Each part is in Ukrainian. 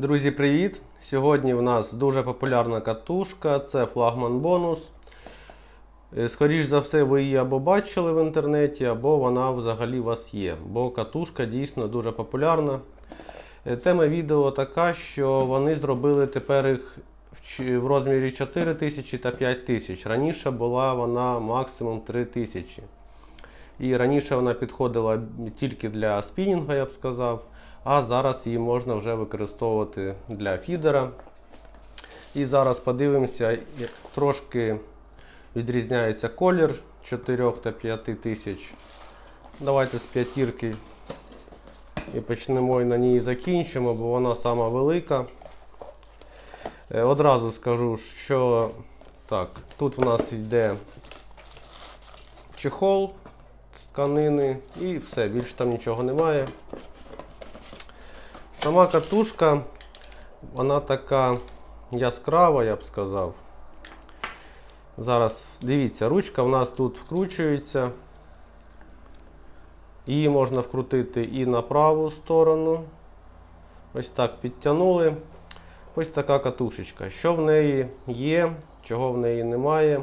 Друзі, привіт! Сьогодні в нас дуже популярна катушка, це флагман бонус. Е, Скоріш за все, ви її або бачили в інтернеті, або вона взагалі у вас є. Бо катушка дійсно дуже популярна. Е, Тема відео така, що вони зробили тепер їх в розмірі 4 тисячі та 5 тисяч. Раніше була вона максимум 3 тисячі. І раніше вона підходила тільки для спінінга, я б сказав. А зараз її можна вже використовувати для фідера. І зараз подивимося, трошки відрізняється колір 4 та 5 тисяч. Давайте з п'ятірки і почнемо і на ній закінчимо, бо вона сама велика. Е, Одразу скажу, що так, тут у нас йде чехол з тканини і все, більше там нічого немає. Сама катушка, вона така яскрава, я б сказав. Зараз дивіться, ручка в нас тут вкручується. Її можна вкрутити і на праву сторону. Ось так підтягнули. Ось така катушечка. Що в неї є, чого в неї немає.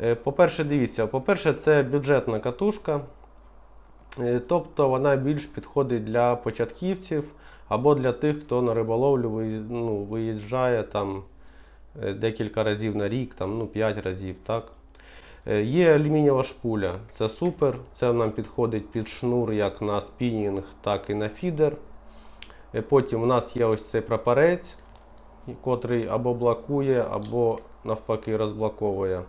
Е, По-перше, дивіться, по-перше, це бюджетна катушка. Е, Тобто вона більш підходить для початківців або для тих, хто на риболовлю ну, виїжджає там е, декілька разів на рік, там, ну, 5 разів. Так? Е, Є алюмінієва шпуля, це супер. Це нам підходить під шнур як на спінінг, так і на фідер. Потім у нас є ось цей прапорець, котрий або блокує, або навпаки розблоковує.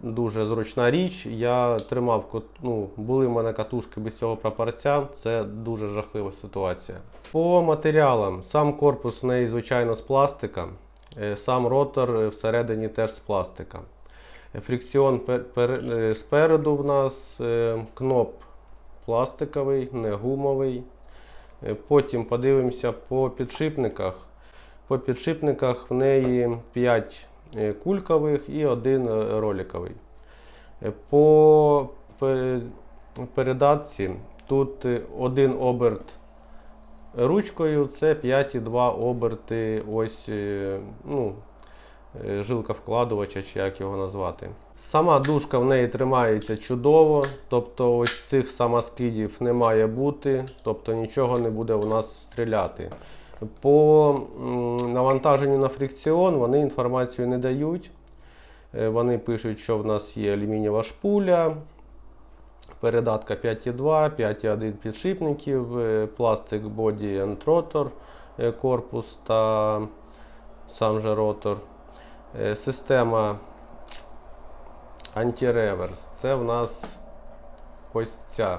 Дуже зручна річ. Я тримав ну, були в мене катушки без цього прапорця. Це дуже жахлива ситуація. По матеріалам, сам корпус в неї, звичайно, з пластика, е, сам ротор е, всередині теж з пластика. Е, е, спереду в нас кноп пластиковий, не гумовий. Потім подивимося по підшипниках. По підшипниках в неї 5 е, кулькових і один е, роликовий. Е, По передатці тут е, один оберт ручкою, це 5,2 оберти ось е, ну, е, жилка вкладувача, чи як його назвати. Сама дужка в неї тримається чудово, тобто ось цих самоскидів не має бути, тобто нічого не буде у нас стріляти. По навантаженню на фрикціон вони інформацію не дають. Е, Вони пишуть, що в нас є алюмінієва шпуля, передатка 5,2, 5,1 підшипників, е, пластик and Rotor, е, корпус та сам же ротор. Система антиреверс. Це в нас ось ця.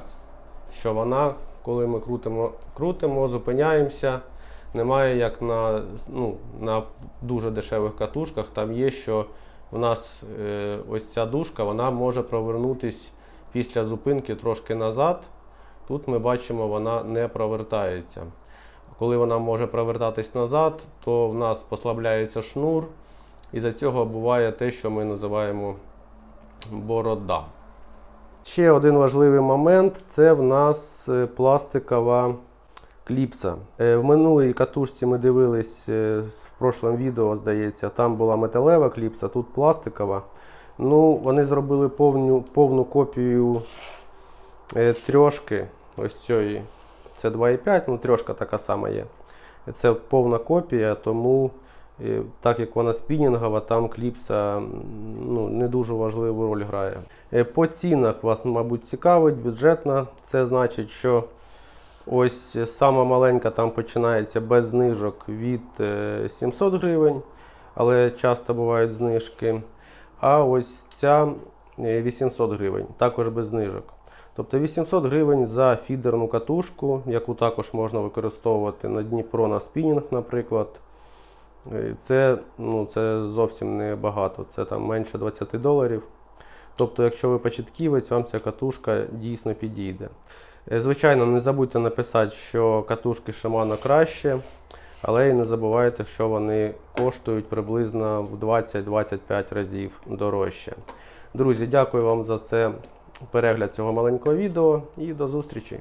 Що вона, коли ми крутимо, крутимо, зупиняємося. Немає як на, ну, на дуже дешевих катушках. Там є, що у нас е, ось ця дужка вона може провернутись після зупинки трошки назад. Тут ми бачимо, вона не провертається. Коли вона може провертатись назад, то в нас послабляється шнур, і за цього буває те, що ми називаємо борода. Ще один важливий момент це в нас е, пластикова кліпса. Е, В минулій катушці ми дивились е, в прошлому відео, здається, там була металева кліпса, тут пластикова. Ну, вони зробили повну, повну копію е, трьошки. Ось цієї. Це 2,5, ну трьошка така сама є. Це повна копія, тому е, так як вона спінінгова, там кліпса ну, не дуже важливу роль грає. Е, По цінах вас, мабуть, цікавить, бюджетна. Це значить, що ось е, сама маленька там починається без знижок від е, 700 гривень, але часто бувають знижки. А ось ця е, 800 гривень, також без знижок. Тобто 800 гривень за фідерну катушку, яку також можна використовувати на Дніпро на спінінг, наприклад. Е, Це, ну, це зовсім не багато, це там менше 20 доларів. Тобто, якщо ви початківець, вам ця катушка дійсно підійде. Е, Звичайно, не забудьте написати, що катушки Shimano краще, але і не забувайте, що вони коштують приблизно в 20-25 разів дорожче. Друзі, дякую вам за це перегляд цього маленького відео і до зустрічі!